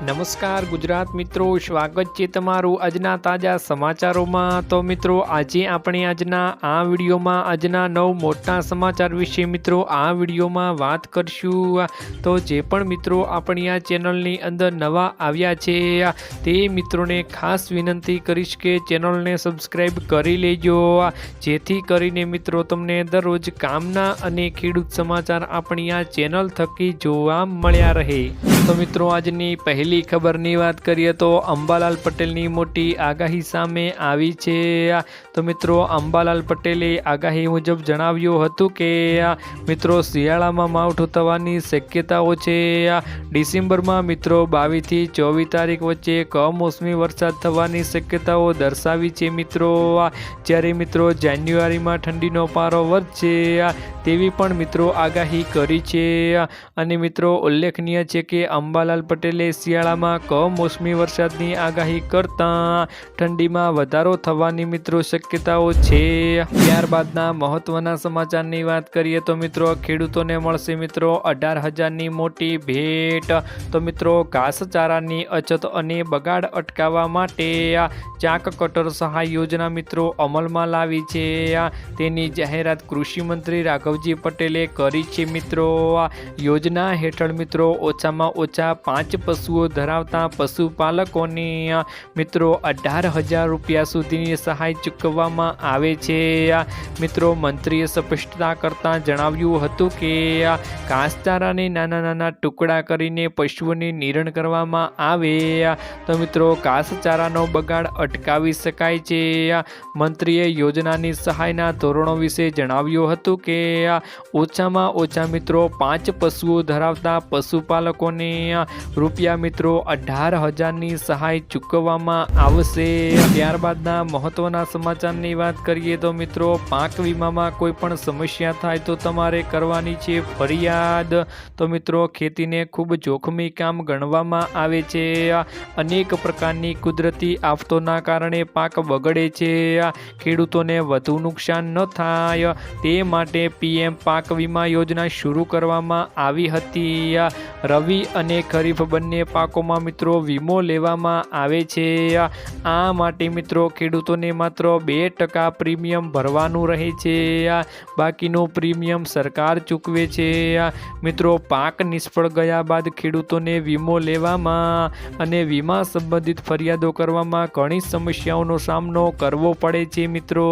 નમસ્કાર ગુજરાત મિત્રો, સ્વાગત છે તમારું આજના તાજા સમાચારોમાં. તો મિત્રો, આજે આપણે આજના આ વિડીયોમાં, આજના નવ મોટા સમાચાર વિશે મિત્રો આ વિડીયોમાં વાત કરશું. તો જે પણ મિત્રો આપણી આ ચેનલની અંદર નવા આવ્યા છે, તે મિત્રોને ખાસ વિનંતી કરીશ કે ચેનલને સબસ્ક્રાઈબ કરી લેજો. જેથી કરીને મિત્રો તમને દરરોજ કામના અને ખેડૂત સમાચાર આપણી આ ચેનલ થકી જોવા મળ્યા રહે. તો મિત્રો, આજની પહેલી ખબરની વાત કરીએ તો અંબાલાલ પટેલની મોટી આગાહી સામે આવી છે. તો મિત્રો, અંબાલાલ પટેલે આગાહી મુજબ જણાવ્યું હતું કે, મિત્રો, શિયાળામાં માવઠું થવાની શક્યતાઓ છે. ડિસેમ્બરમાં મિત્રો, બાવીસથી ચોવીસ તારીખ વચ્ચે કમોસમી વરસાદ થવાની શક્યતાઓ દર્શાવી છે મિત્રો. જ્યારે મિત્રો, જાન્યુઆરીમાં ઠંડીનો પારો વધશે, તેવી પણ મિત્રો આગાહી કરી છે. અને મિત્રો, ઉલ્લેખનીય છે કે અંબાલાલ પટેલે શિયાળામાં કમોસમી વરસાદની આગાહી કરતાં ઠંડીમાં વધારો થવાની મિત્રો શક્યતાઓ છે. ત્યારબાદના મહત્વના સમાચારની વાત કરીએ તો મિત્રો ખેડૂતોને મળશે મિત્રો અઢાર હજારની મોટી ભેટ. તો મિત્રો ઘાસચારાની અછત અને બગાડ અટકાવવા માટે ચાક કટર સહાય યોજના મિત્રો અમલમાં લાવી છે. તેની જાહેરાત કૃષિ મંત્રી રાઘવજી પટેલે કરી છે મિત્રો. યોજના હેઠળ મિત્રો ઓછામાં ઓછા પાંચ પશુઓ ધરાવતા પશુપાલકોને મિત્રો અઢાર હજાર રૂપિયા સુધીની સહાય ચૂકવવામાં આવે છે. મિત્રો મંત્રીએ સ્પષ્ટતા કરતાં જણાવ્યું હતું કે ઘાસચારાને નાના નાના ટુકડા કરીને પશુઓને નિરણ કરવામાં આવે. તો મિત્રો ઘાસચારાનો બગાડ અટકાવી શકાય છે. મંત્રીએ યોજનાની સહાયના ધોરણો વિશે જણાવ્યું હતું કે ઓછામાં ઓછા મિત્રો પાંચ પશુઓ ધરાવતા પશુપાલકોને રૂપિયા મિત્રો અઢાર હજારની સહાય ચૂકવવામાં આવશે. ત્યારબાદના મહત્વના સમાચારની વાત કરીએ તો મિત્રો, પાક વીમામાં કોઈ પણ સમસ્યા થાય તો તમારે કરવાની છે ફરિયાદ. તો મિત્રો, ખેતીને ખૂબ જોખમી કામ ગણવામાં આવે છે. અનેક પ્રકારની કુદરતી આફતોના કારણે પાક બગડે છે. ખેડૂતોને વધુ નુકસાન ન થાય. તે માટે પીએમ પાક વીમા યોજના શરૂ કરવામાં આવી હતી. રવિ અને ખરીફ બંને પાકોમાં મિત્રો વીમો લેવામાં આવે છે. આ માટે મિત્રો ખેડૂતોને માત્ર બે ટકા પ્રીમિયમ ભરવાનું રહે છે. બાકીનું પ્રીમિયમ સરકાર ચૂકવે છે. મિત્રો પાક નિષ્ફળ ગયા બાદ ખેડૂતોને વીમો લેવામાં અને વીમા સંબંધિત ફરિયાદો કરવામાં ઘણી સમસ્યાઓનો સામનો કરવો પડે છે મિત્રો.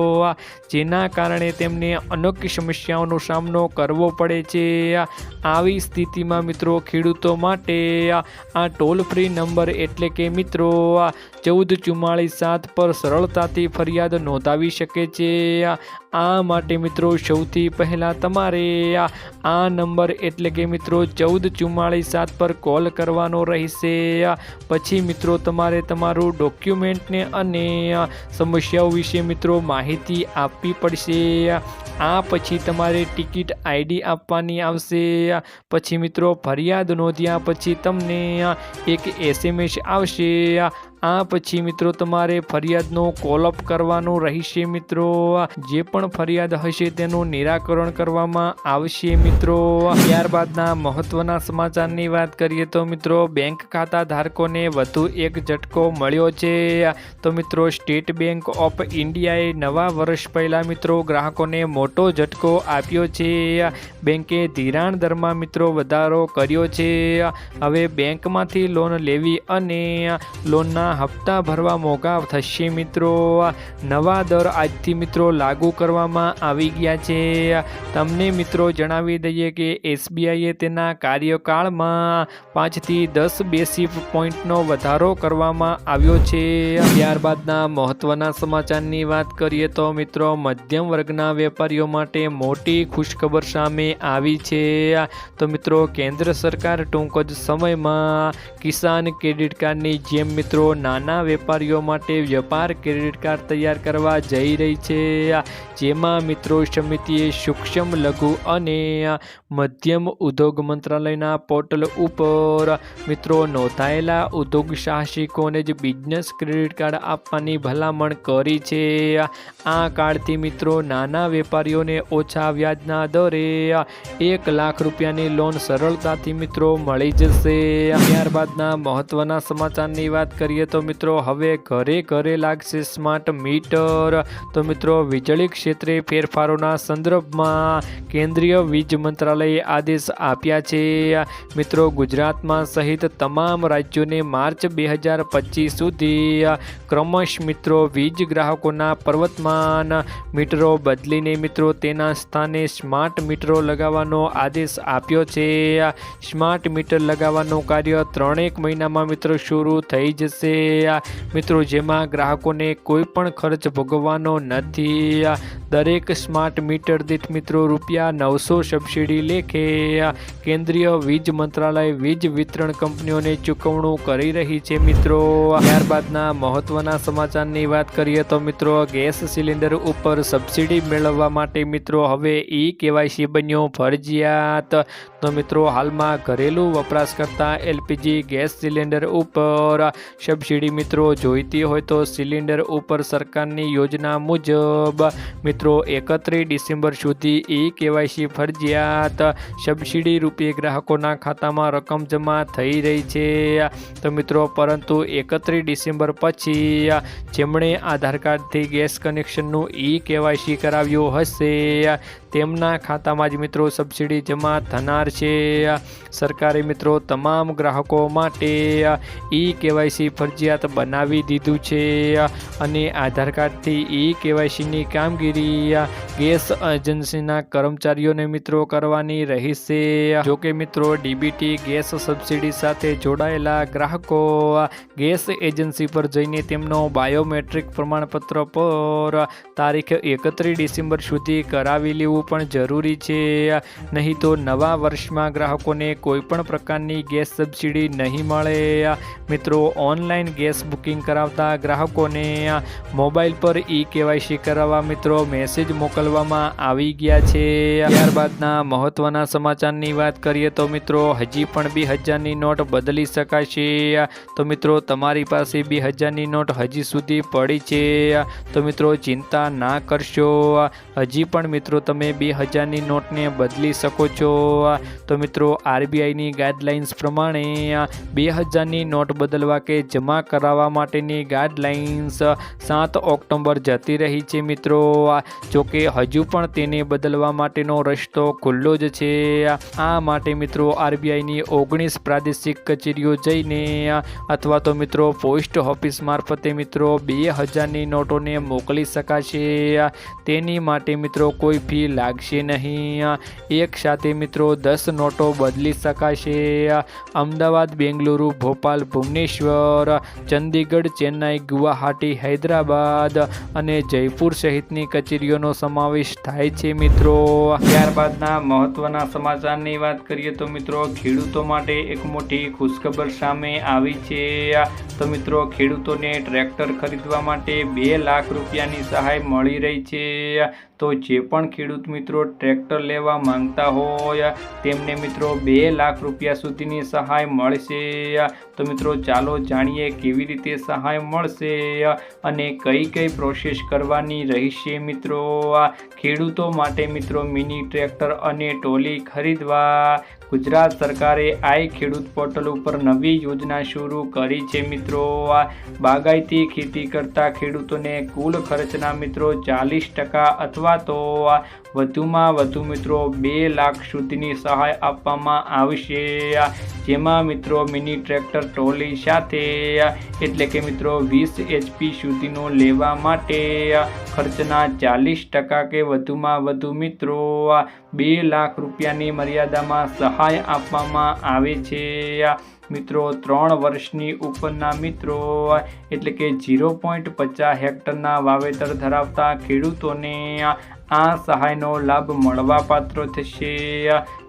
જેના કારણે તેમને અનેક સમસ્યાઓનો સામનો કરવો પડે છે. આવી સ્થિતિમાં મિત્રો ખેડૂતો માટે આ ટોલ ફ્રી નંબર એટલે કે મિત્રો ચૌદ ચુમ્માળીસ સાત પર સરળતાથી ફરિયાદ નોંધાવી શકે છે. આ માટે મિત્રો સૌથી પહેલાં તમારે આ નંબર એટલે કે મિત્રો ચૌદ ચુમ્માળીસ સાત પર કોલ કરવાનો રહેશે. પછી મિત્રો તમારે તમારું ડોક્યુમેન્ટને અને સમસ્યાઓ વિશે મિત્રો માહિતી આપવી પડશે. આ પછી તમારે ટિકિટ આઈડી આપવાની આવશે. પછી મિત્રો ફરિયાદ નોંધ્યા પછી તમને એક એસએમએસ આવશે. આ પછી મિત્રો તમારે ફરિયાદનો કોલઅપ કરવાનો રહેશે મિત્રો. જે પણ ફરિયાદ હશે તેનું નિરાકરણ કરવામાં આવશે મિત્રો. ત્યારબાદના મહત્વના સમાચારની વાત કરીએ તો મિત્રો બેંક ખાતા ધારકોને વધુ એક ઝટકો મળ્યો છે. તો મિત્રો, સ્ટેટ બેંક ઓફ ઇન્ડિયાએ નવા વર્ષ પહેલાં મિત્રો ગ્રાહકોને મોટો ઝટકો આપ્યો છે. બેંકે ધિરાણ દરમાં મિત્રો વધારો કર્યો છે. હવે બેંકમાંથી લોન લેવી અને લોનના હપ્તા ભરવા મોંઘા થશે મિત્રો. નવા દર આજથી મિત્રો લાગુ કરવામાં આવી ગયા છે. તમને મિત્રો જણાવી દઈએ કે એસબીઆઈએ તેના કાર્યકાળમાં પાંચથી દસ બેસી પોઈન્ટનો વધારો કરવામાં આવ્યો છે. ત્યારબાદના મહત્વના સમાચારની વાત કરીએ તો મિત્રો મધ્યમ વર્ગના વેપારીઓ માટે મોટી ખુશખબર સામે આવી છે. તો મિત્રો કેન્દ્ર સરકાર ટૂંક જ સમયમાં કિસાન ક્રેડિટ કાર્ડની જેમ મિત્રો નાના વેપારીઓ માટે વેપાર ક્રેડિટ કાર્ડ તૈયાર કરવા જઈ રહી છે. જેમાં મિત્રો સમિતિએ સૂક્ષ્મ લઘુ અને મધ્યમ ઉદ્યોગ મંત્રાલયના પોર્ટલ ઉપર મિત્રો નોંધાયેલા ઉદ્યોગ સાહસિકોને જ બિઝનેસ ક્રેડિટ કાર્ડ આપવાની ભલામણ કરી છે. આ કાર્ડથી મિત્રો નાના વેપારીઓને ઓછા વ્યાજના દરે એક લાખ રૂપિયાની લોન સરળતાથી મિત્રો મળી જશે. ત્યારબાદના મહત્વના સમાચારની વાત કરીએ તો મિત્રો, હવે ઘરે ઘરે લાગશે સ્માર્ટ મીટર તો મિત્રો, વીજળી ક્ષેત્રે ફેરફારોના સંદર્ભમાં કેન્દ્રીય વીજ મંત્રાલયે આદેશ આપ્યા છે. મિત્રો, ગુજરાતમાં સહિત તમામ રાજ્યોને માર્ચ બે હજાર પચીસ સુધી ક્રમશ મિત્રો, વીજ ગ્રાહકોના પર્વતમાન મીટરો બદલીને મિત્રો, તેના સ્થાને સ્માર્ટ મીટરો લગાવવાનો આદેશ આપ્યો છે. સ્માર્ટ મીટર લગાવવાનું કાર્ય ત્રણેક મહિનામાં મિત્રો, શરૂ થઈ જશે. મિત્રો, જેમાં ગ્રાહકોને કોઈ પણ ખર્ચ ભોગવવાનો નથી. દરેક સ્માર્ટ મીટર દીઠ મિત્રો, રૂપિયા નવસો સબસિડી લેખે કેન્દ્રીય વીજ મંત્રાલય વીજ વિતરણ કંપનીઓને ચૂકવણું કરી રહી છે મિત્રો. ત્યારબાદના મહત્વના સમાચારની વાત કરીએ તો મિત્રો, ગેસ સિલિન્ડર ઉપર સબસિડી મેળવવા માટે મિત્રો હવે ઈ કેવાયસી બન્યો ફરજિયાત. તો મિત્રો, હાલમાં ઘરેલું વપરાશકર્તા એલપીજી ગેસ સિલિન્ડર ઉપર સબસિડી મિત્રો જોઈતી હોય તો સિલિન્ડર ઉપર સરકારની યોજના મુજબ મિત્રો એકત્રીસ ડિસેમ્બર સુધી ઈ કેવાયસી ફરજિયાત સબસિડી રૂપે ગ્રાહકોના ખાતામાં રકમ જમા થઈ રહી છે. તો મિત્રો, પરંતુ એકત્રીસ ડિસેમ્બર પછી જેમણે આધાર કાર્ડથી ગેસ કનેક્શનનું ઈ કેવાયસી કરાવ્યું હશે, તેમના ખાતામાં જ મિત્રો સબસિડી જમા થનાર છે. સરકારે મિત્રો તમામ ગ્રાહકો માટે ઈ કેવાયસી ફરજિયાત બનાવી દીધું છે. અને આધાર કાર્ડથી ઈ કેવાયસીની કામગીરી ગેસ એજન્સીના કર્મચારીઓને મિત્રો કરવાની રહેશે. જોકે મિત્રો, ડીબીટી ગેસ સબસિડી સાથે જોડાયેલા ગ્રાહકો ગેસ એજન્સી પર જઈને તેમનો બાયોમેટ્રિક પ્રમાણપત્ર પર તારીખ એકત્રીસ ડિસેમ્બર સુધી કરાવી લેવું પણ જરૂરી છે. નહીં તો નવા વર્ષમાં ગ્રાહકોને કોઈપણ પ્રકારની ગેસ સબસિડી નહીં મળે. મિત્રો, ઓનલાઈન ગેસ બુકિંગ કરાવતા ગ્રાહકોને મોબાઈલ પર ઈ કેવાયસી કરાવવા મિત્રો મેસેજ મોકલવામાં આવી ગયા છે. ત્યારબાદના મહત્વના સમાચારની વાત કરીએ તો મિત્રો, હજી પણ બે હજારની નોટ બદલી શકાશે. તો મિત્રો, તમારી પાસે બે હજારની નોટ હજી સુધી પડી છે. તો મિત્રો, ચિંતા ના કરશો. હજી પણ મિત્રો, તમે બે હજારની નોટને બદલી શકો છો. તો મિત્રો, આરબીઆઈની ગાઈડલાઇન્સ પ્રમાણે બે હજારની નોટ બદલવા કે જમા કરાવવા માટેની ગાઈડલાઇન્સ સાત ઓક્ટોબર જતી રહી છે મિત્રો. જોકે હજુ પણ તેને બદલવા માટેનો રસ્તો ખુલ્લો જ છે. આ માટે મિત્રો આરબીઆઈની ઓગણીસ પ્રાદેશિક કચેરીઓ જઈને અથવા તો મિત્રો પોસ્ટ ઓફિસ મારફતે મિત્રો બે હજારની નોટોને મોકલી શકાશે. તેની માટે મિત્રો કોઈ ફી લાગશે નહીં. એક સાથે મિત્રો દસ નોટો બદલી શકાશે. અમદાવાદ, બેંગલુરુ, ભોપાલ, ભુવનેશ્વર, ચંદીગઢ, ચેન્નાઈ, ગુવાહાટી, હૈદરાબાદ અને જયપુર સહિતની કચેરીઓનો સમાવેશ થાય છે મિત્રો. ત્યારબાદના મહત્વના સમાચારની વાત કરીએ તો મિત્રો, ખેડૂતો માટે એક મોટી ખુશખબર સામે આવી છે. તો મિત્રો, ખેડૂતોને ટ્રેક્ટર ખરીદવા માટે બે લાખ રૂપિયાની સહાય મળી રહી છે. તો જે પણ ખેડૂત મિત્રો ટ્રેક્ટર લેવા માંગતા હોય, તેમને મિત્રો બે લાખ રૂપિયા સુધીની સહાય મળશે. તો મિત્રો, ચાલો જાણીએ કેવી રીતે સહાય મળશે અને કઈ કઈ પ્રોસેસ કરવાની રહેશે મિત્રો. ખેડૂતો માટે મિત્રો મિની ટ્રેક્ટર અને ટોલી ખરીદવા ગુજરાત સરકારે આઈ ખેડૂત પોર્ટલ ઉપર નવી યોજના શરૂ કરી છે મિત્રો. આ બાગાયતી ખેતી કરતા ખેડૂતોને કુલ ખર્ચના મિત્રો ચાલીસ ટકા અથવા તો વધુમાં વધુ મિત્રો બે લાખ સુધીની સહાય આપવામાં આવશે. જેમાં મિત્રો મિની ટ્રેક્ટર ટ્રોલી સાથે એટલે કે મિત્રો વીસ એચપી સુધીનો લેવા માટે ખર્ચના ચાલીસ ટકા કે વધુમાં વધુ મિત્રો બે લાખ રૂપિયાની મર્યાદામાં સહાય આપવામાં આવે છે. મિત્રો ત્રણ વર્ષની ઉપરના મિત્રો એટલે કે ઝીરો પોઈન્ટ પચાસ હેક્ટરના વાવેતર ધરાવતા ખેડૂતોને આ સહાયનો લાભ મળવાપાત્ર થશે.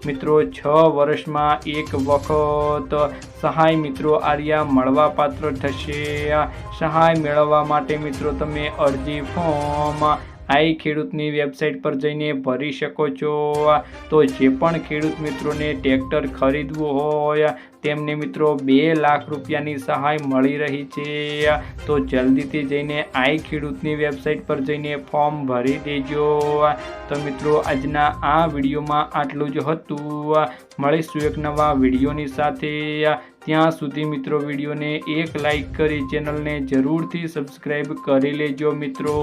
મિત્રો છ વર્ષમાં એક વખત સહાય મિત્રો આર્યા મળવાપાત્ર થશે. સહાય મેળવવા માટે મિત્રો તમે અરજી ફોર્મ આઈ ખેડૂતની વેબસાઇટ પર જઈને ભરી શકો છો. તો જે પણ ખેડૂત મિત્રોને ટ્રેક્ટર ખરીદવું હોય, તેમને મિત્રો બે લાખ રૂપિયાની સહાય મળી રહી છે. તો જલ્દીથી જઈને આઈ ખેડૂતની વેબસાઇટ પર જઈને ફોર્મ ભરી દેજો. તો મિત્રો આજના આ વિડીયોમાં આટલું જ હતું. મળીશું એક નવા વિડીયોની સાથે. ત્યાં સુધી મિત્રો વિડીયોને એક લાઈક કરી ચેનલને જરૂરથી સબસ્ક્રાઈબ કરી લેજો મિત્રો.